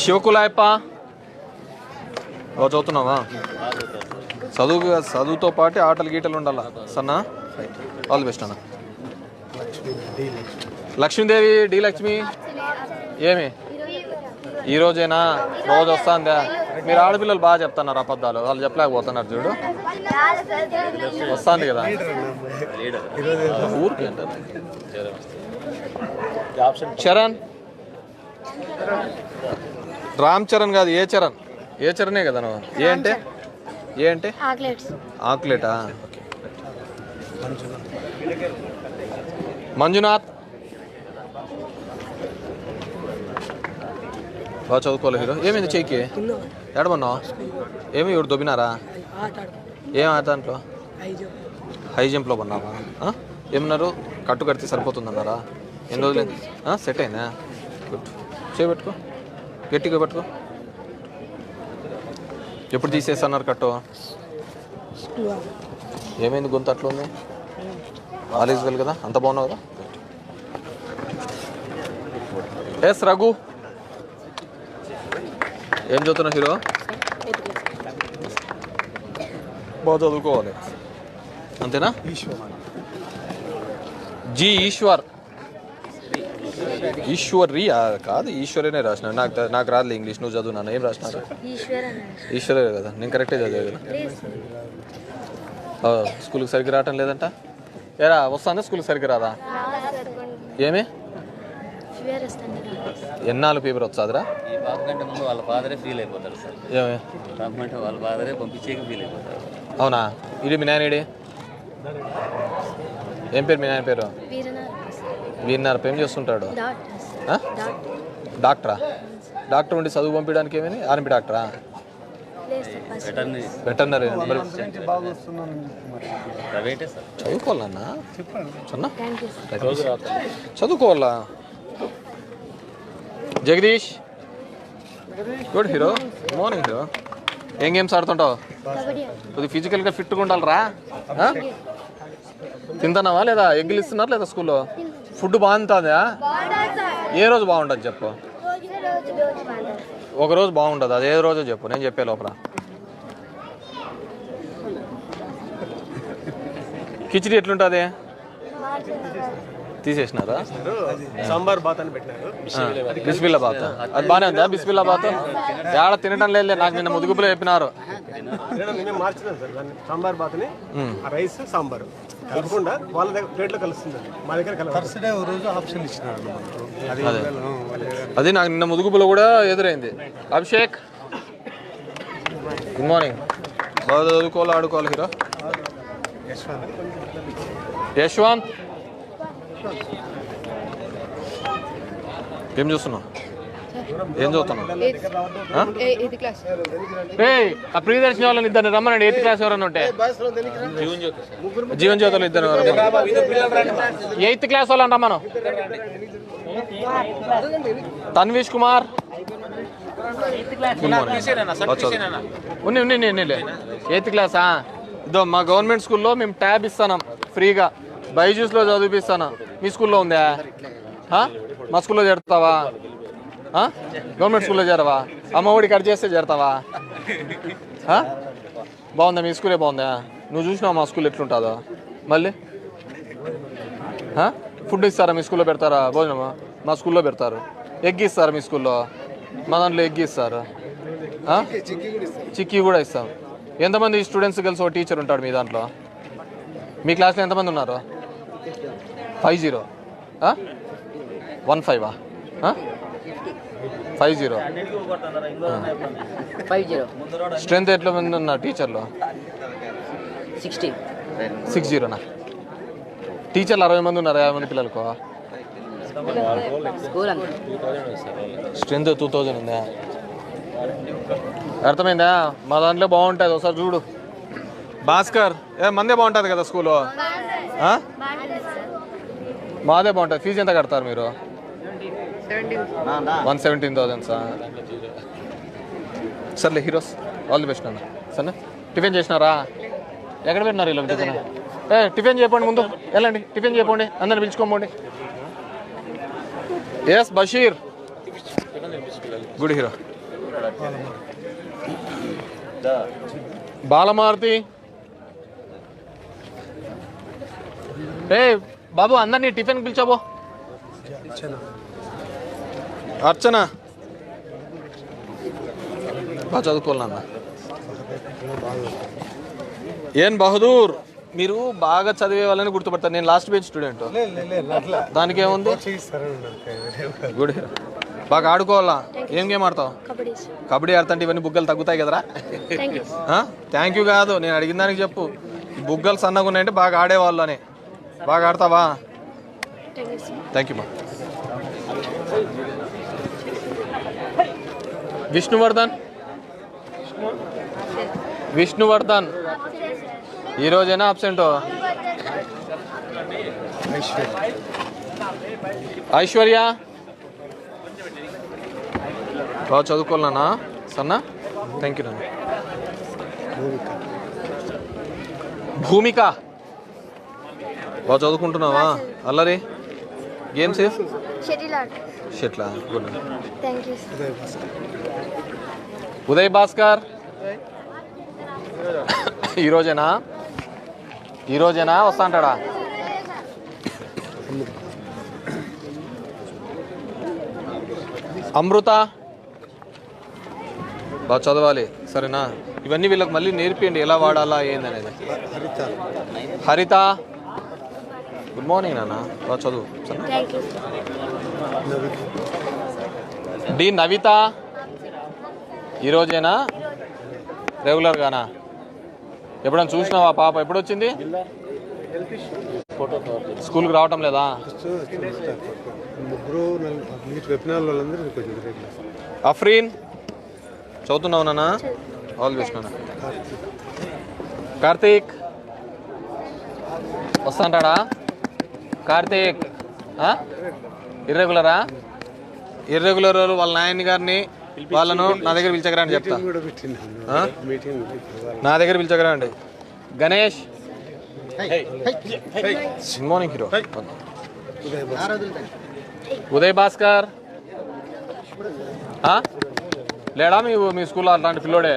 శివకులాయప్ప. బాగా చదువుతున్నావా చదువు చదువుతో పాటు ఆటలు గీటలు ఉండాలా? సన్నా? ఆల్ ది బెస్ట్ అన్న. లక్ష్మీదేవి డి లక్ష్మి ఏమి? ఈ రోజేనా? రోజు వస్తుందా? మీరు ఆడపిల్లలు బాగా చెప్తున్నారు అబద్ధాలు. వాళ్ళు చెప్పలేకపోతున్నారు చూడు. వస్తుంది కదా. ఊరికి చరణ్? రామ్ చరణ్ కాదు ఏ చరణ్? ఏ చరణే కదా నువ్వు? ఏ అంటే? ఏ అంటే? ఆక్లెట్స్. ఆక్లెటా? మంజునాథ్? బాగా చదువుకోవాలి హీరో. ఏమైంది చెయ్యికి? ఎడమన్నావు ఏమి ఇవి దొబ్బినారా? ఏం ఆట దాంట్లో? హై జంప్లో పన్నావా ఏమన్నారు? కట్టు కడితే సరిపోతుందన్నారా? ఎన్ని రోజులు సెట్ అయిందా? గుడ్. చేపెట్టుకో. గట్టిగా పట్టుకో. ఎప్పుడు తీసేస్తున్నారు కట్టు? ఏమైంది గొంతు అట్లా ఉంది? ఆలీజ్ కదా? అంత బాగున్నావు కదా? ఎస్ రఘు ఏం చదువుతున్నావు హీరో? బాగా చదువుకోవాలి అంతేనా జి ఈశ్వర్. ఈశ్వరి ఆ, కాదు ఈశ్వరేనే రాసిన నాకు నాకు రాదులే ఇంగ్లీష్ నువ్వు చదువు నాన్న. ఏం రాసినారు? ఈశ్వర కదా నేను కరెక్టే చదివా స్కూల్కి సరిగ్గా రావటం లేదంట? ఏరా వస్తానే స్కూల్కి సరిగ్గా రాదా? ఏమి? ఎన్నాళ్ళు పేపర్ వచ్చాదిరా ఈ పాప కంటే ముందు వాళ్ళ ఫాదరే ఫీల్ అయిపోతారు సార్. ఏమి? కంటే వాళ్ళ ఫాదరే పంపించేకి ఫీల్ అయిపోతారు అవునా? ఇది మీ నాయన ఏం పేరు మీ నాయన పేరు? వీరనాథ్ వీరిన్నర ఏం చేస్తుంటాడు? ఆ? డాక్టర్. డాక్టరా? ఉండి చదువు పంపించడానికి ఏమైంది ఆర్మీ డాక్టరా? లేదు సార్ ఫస్ట్ వెటర్నరీ వెటర్నరీ మరి ప్రైవేటే సార్. చదువుకోవాలన్నా? చదువుకోవాలా? Jagadish? Good hero good morning hero ఏం గేమ్స్ ఆడుతుంటావు? కొద్ది కొద్దిగా ఫిజికల్గా ఫిట్గా ఉండాలిరా. తింటున్నావా లేదా? ఎగ్గులు ఇస్తున్నారు లేదా స్కూల్లో? ఫుడ్ బాగుంటుందా? ఏ రోజు బాగుంటుంది చెప్పు. ఒక రోజు బాగుంటుంది. అది ఏ రోజు చెప్పు. నేను చెప్పే లోపల. కిచిడి ఎట్లుంటుంది? తీసేసినారా? సాంబార్ బాత్ అని పెట్టినారు. బిస్మిల్లా బాత్. అది బాగానే ఉందా బిస్మిల్లా బాత్? ఏడ తినటం లేదు నాకు నిన్న ముదుగుపులో చెప్పినారు. మార్చినాను సార్ సాంబార్ బాత్ని మ్మ్. ఆ రైస్ సాంబార్. కలపకుండా వాళ్ళ దగ్గర ప్లేట్లో కలుస్తుంది మా దగ్గర రోజు ఆప్షన్ ఇచ్చినారు అది నాకు నిన్న ముదుగుపులో కూడా ఎదురైంది. అభిషేక్ గుడ్ మార్నింగ్ బాగా చదువుకోవాలి ఆడుకోవాలి హీరో. యశ్వంత్ ఏం చూస్తున్నావు? ఏం చదువుతున్నావు? ఆ? ఎయిత్ క్లాస్ ఏయ్, ఆ ప్రియదర్శిని వాళ్ళని ఇద్దరు రమ్మనండి ఎయిత్ క్లాస్ ఎవరన్నా ఉంటే. జీవన్ జ్యోతులు ఇద్దరు ఎయిత్ క్లాస్ వాళ్ళని రమ్మను. తన్వీష్ కుమార్. ఉన్ని ఉన్ని ఎయిత్ క్లాసా ఇదో మా గవర్నమెంట్ స్కూల్లో మేము ట్యాబ్ ఇస్తున్నాం ఫ్రీగా. బైజూస్లో చదివిపిస్తాను? మీ స్కూల్లో ఉందా? మా స్కూల్లో చేరుతావా? గవర్నమెంట్ స్కూల్లో చేరవా? అమ్మ ఒడి కట్ చేస్తే చేరతావా? బాగుందా? మీ స్కూలే బాగుందా? నువ్వు చూసినావు మా స్కూల్ ఎట్లుంటుందో? మళ్ళీ? ఫుడ్ ఇస్తారా? మీ స్కూల్లో పెడతారా? భోజనమా? మా స్కూల్లో పెడతారు. ఎగ్ ఇస్తారా మీ స్కూల్లో? మా దాంట్లో ఎగ్ ఇస్తారు. చిక్కీ కూడా ఇస్తాం. ఎంతమంది స్టూడెంట్స్ కలిసి ఒక టీచర్ ఉంటాడు మీ దాంట్లో? మీ క్లాస్లో ఎంతమంది ఉన్నారు? Five zero. One ఫైవా? Five zero. Five zero. Strength ఎట్లా మంది ఉన్నారు టీచర్లు? సిక్స్టీ. సిక్స్ జీరోనా? టీచర్లు అరవై మంది ఉన్నారు యాభై మంది పిల్లలకు. స్ట్రెంత్ టూ థౌజండ్ ఉందా? అర్థమైందా? మా దాంట్లో బాగుంటుంది ఒకసారి చూడు. భాస్కర్ ఏ మందే బాగుంటుంది కదా స్కూలు? ఆ? మాదే బాగుంటుంది. ఫీజు ఎంత కడతారు మీరు? వన్ సెవెంటీన్ థౌజండ్ సార్ సర్లే హీరోస్ ఆల్ ది బెస్ట్ అన్న. సరే టిఫిన్ చేసినారా? ఎక్కడ పెట్టినారు ఇలా టిఫిన్? ఏ టిఫిన్ చెప్పండి ముందు. వెళ్ళండి టిఫిన్ చెప్పండి అందరిని పిలుచుకోమండి yes Basheer. Good hero Balamaruthi. ఏ బాబు అందరినీ టిఫిన్ పిలిచాబో. అర్చన. బాగా చదువుకోవాలన్న. ఏం బహదూర్? మీరు బాగా చదివే వాళ్ళని గుర్తుపడతారు. నేను లాస్ట్ బెంచ్ స్టూడెంట్ దానికి ఏముంది గుడ్. బాగా ఆడుకోవాలా? ఏం గేమ్ ఆడతావు? కబడ్డీ. ఆడుతుంటే ఇవన్నీ బుగ్గలు తగ్గుతాయి కదరా? థ్యాంక్ యూ కాదు. నేను అడిగిన దానికి చెప్పు. బుగ్గలు సన్నగా ఉన్నాయంటే బాగా ఆడేవాళ్ళు అని. బాగా ఆడతావా? థ్యాంక్ యూ మా విష్ణువర్ధన్? విష్ణువర్ధన్. ఈరోజైనా అబ్సెంట్ ఐశ్వర్య? బాగా చదువుకోవాలన్నా సన్నా? థ్యాంక్ యూ నాన్న. భూమిక. బాగా చదువుకుంటున్నావా? అల్లరి? Games? Shuttle good. Uday Bhaskar. ఈరోజేనా ఈరోజేనా వస్తా అంటాడా? అమృత? బాగా చదవాలి సరేనా? ఇవన్నీ వీళ్ళకి మళ్ళీ నేర్పియండి ఎలా వాడాలా ఏందనేది? హరిత. హరిత? గుడ్ మార్నింగ్ నాన్న బాగా చదువు. డి నవిత? ఈరోజేనా? రెగ్యులర్గానా? ఎప్పుడైనా చూసినావా పాప? ఎప్పుడు వచ్చింది స్కూల్కి రావటం లేదా? అఫ్రీన్ చదువుతున్నావు నాన్న ఆల్ బెస్ట్ నాన్న కార్తీక్ వస్తాంటాడా? కార్తీక్ ఇర్రెగ్యులరా? ఇర్రెగ్యులర్ వాళ్ళ నాయన గారిని వాళ్ళను నా దగ్గర పిలిచకరా అని చెప్తా నా దగ్గర పిలిచకరా అండి Ganesh good morning hero Uday Bhaskar. ఆ? లేడా మీ మీ స్కూల్లో అట్లాంటి పిల్లోడే?